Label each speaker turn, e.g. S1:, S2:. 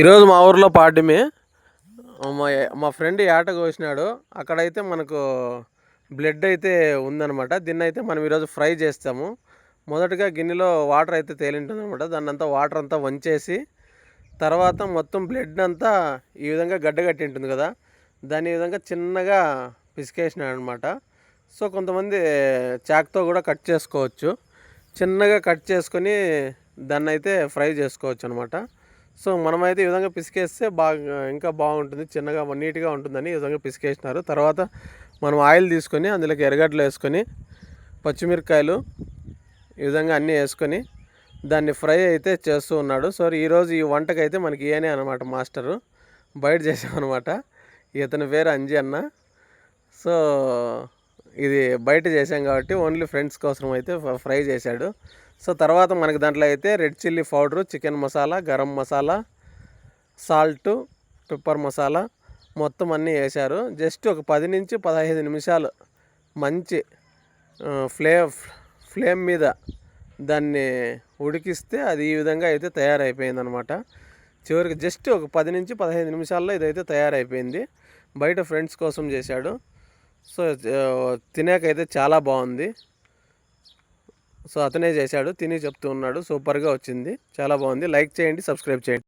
S1: ఈరోజు మా ఊర్లో పాడ్యమి. మా మా ఫ్రెండ్ ఏట కోసినాడు. అక్కడైతే మనకు బ్లడ్ అయితే ఉందన్నమాట. దీన్ని అయితే మనం ఈరోజు ఫ్రై చేస్తాము. మొదటగా గిన్నెలో వాటర్ అయితే తేలింటుంది అనమాట దాన్ని అంతా వాటర్ అంతా వంచేసి తర్వాత మొత్తం బ్లడ్ అంతా ఈ విధంగా గడ్డగట్టి ఉంటుంది కదా. దాని ఈ విధంగా చిన్నగా పిసికేసినాడు అనమాట సో కొంతమంది చాక్తో కూడా కట్ చేసుకోవచ్చు. చిన్నగా కట్ చేసుకొని దాన్ని అయితే ఫ్రై చేసుకోవచ్చు అనమాట సో మనమైతే ఈ విధంగా పిసికేస్తే బాగా ఇంకా బాగుంటుంది చిన్నగా నీట్గా ఉంటుందని ఈ విధంగా పిసికేసినారు. తర్వాత మనం ఆయిల్ తీసుకొని అందులోకి ఎర్రగడ్డలు వేసుకొని పచ్చిమిరకాయలు ఈ విధంగా అన్నీ వేసుకొని దాన్ని ఫ్రై అయితే చేస్తూ ఉన్నాడు. సో ఈరోజు ఈ వంటకైతే మనకి ఏనే అనమాట మాస్టరు. బయట చేసామన్నమాట. ఇతని పేరు అంజీ అన్న. సో ఇది బయట చేసాం కాబట్టి ఓన్లీ ఫ్రెండ్స్ కోసం అయితే ఫ్రై చేశాడు. సో తర్వాత మనకి దాంట్లో అయితే red chilli powder chicken masala garam masala salt pepper masala మొత్తం అన్నీ వేశారు. జస్ట్ ఒక పది నుంచి పదహైదు నిమిషాలు మంచి ఫ్లే ఫ్లేమ్ మీద దాన్ని ఉడికిస్తే అది ఈ విధంగా అయితే తయారైపోయిందనమాట. చివరికి జస్ట్ ఒక పది నుంచి పదహైదు నిమిషాల్లో ఇదైతే తయారైపోయింది. బయట ఫ్రెండ్స్ కోసం చేశాడు. సో తినేకైతే చాలా బాగుంది. సో అతనే చేశాడు తిని చెప్తూ ఉన్నాడు. సూపర్గా వచ్చింది. చాలా బాగుంది. లైక్ చేయండి సబ్స్క్రైబ్ చేయండి.